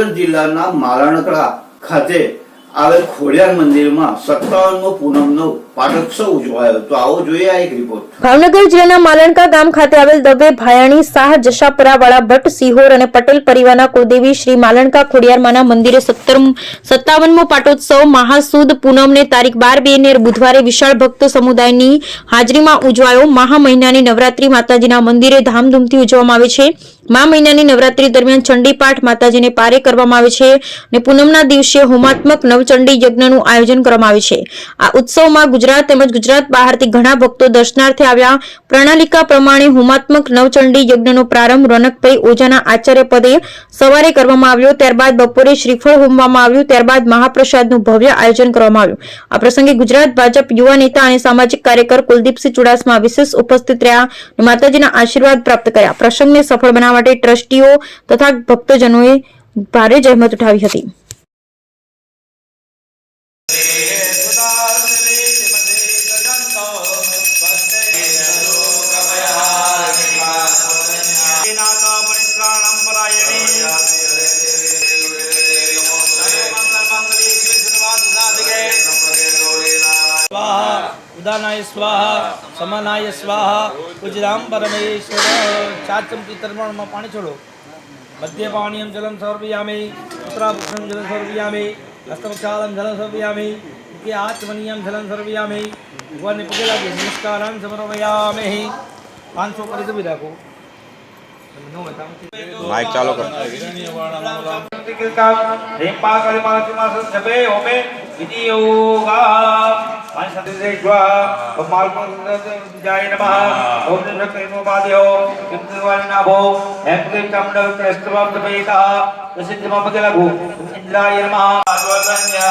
ભાવનગર જિલ્લાના માલણકડા ખાતે આવેલ ખોડિયાર મંદિરમાં સત્તાવનમો પૂનમનો પાટોત્સવ ઉજવાયો તો આવો જોઈએ આ એક રિપોર્ટ ભાવનગર જિલ્લાના માલણકા ગામ ખાતે આવેલ દવે ભાયાણી શાહ જશાપરાવાળા ભટ્ટ સિહોર અને પટેલ પરિવારના કુળદેવી શ્રી માલણકા ખોડિયારમાના મંદિરે સત્તર સત્તાવનમો પાટોત્સવ મહાસુદ પૂનમને તારીખ બાર બે ને બુધવારે વિશાળ ભક્ત સમુદાયની હાજરીમાં ઉજવાયો. મહા મહિનાની નવરાત્રી માતાજીના મંદિરે ધામધૂમથી ઉજવવામાં આવે છે. મા મહિનાની નવરાત્રી દરમિયાન ચંડી પાઠ માતાજીને પારે કરવામાં આવે છે અને પૂનમના દિવસે હોમાત્મક નવચંડી યજ્ઞનું આયોજન કરવામાં આવે છે. આ ઉત્સવમાં ગુજરાત તેમજ ગુજરાત બહારથી ઘણા ભક્તો દર્શનાર્થે આવ્યા. પ્રણાલિકા પ્રમાણે હોમાત્મક નવચંડી યજ્ઞનો પ્રારંભ રોનકભાઈ ઓઝાના આચાર્ય પદે સવારે કરવામાં આવ્યો. ત્યારબાદ બપોરે શ્રીફળ હોમવામાં આવ્યું. ત્યારબાદ મહાપ્રસાદનું ભવ્ય આયોજન કરવામાં આવ્યું. આ પ્રસંગે ગુજરાત ભાજપ યુવા નેતા અને સામાજિક કાર્યકર કુલદીપસિંહ ચુડાસમા વિશેષ ઉપસ્થિત રહ્યા માતાજીના આશીર્વાદ પ્રાપ્ત કર્યા. પ્રસંગને સફળ માટે ટ્રસ્ટીઓ તથા ભક્તજનોએ ભારે જહેમત ઉઠાવી હતી. સદાનાય સ્વાહા સમાનાય સ્વાહા ઉજરામ પરમેશ્વર ચાચમ પિતર્મણમાં પાણી છોડો મધ્ય પાણીયમ જલમ સર્વયામી ઉત્તરાભૂષણ જલમ સર્વયામી હસ્તમક્ષાલમ જલમ સર્વયામી કે આત્મનીયમ જલમ સર્વયામી ભગવાનને પગે લાગે નિષ્કારામ સમર્વયામે પાંચસો કરી તમે રાખો। માઇક ચાલુ કરો. इति योगा पंचसदेश्वा मालपुंजाय नमः ओम नमः मादेव किंतुवर्णभो एप्रिल कमंडल प्रस्तवाप्त पेता प्रसिद्ध मम के लघु इंद्राय नमः आद्वर्धन्या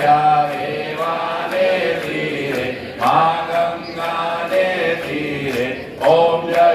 जावे वाले तीरे माँ गंगा ले तीरे ओम जय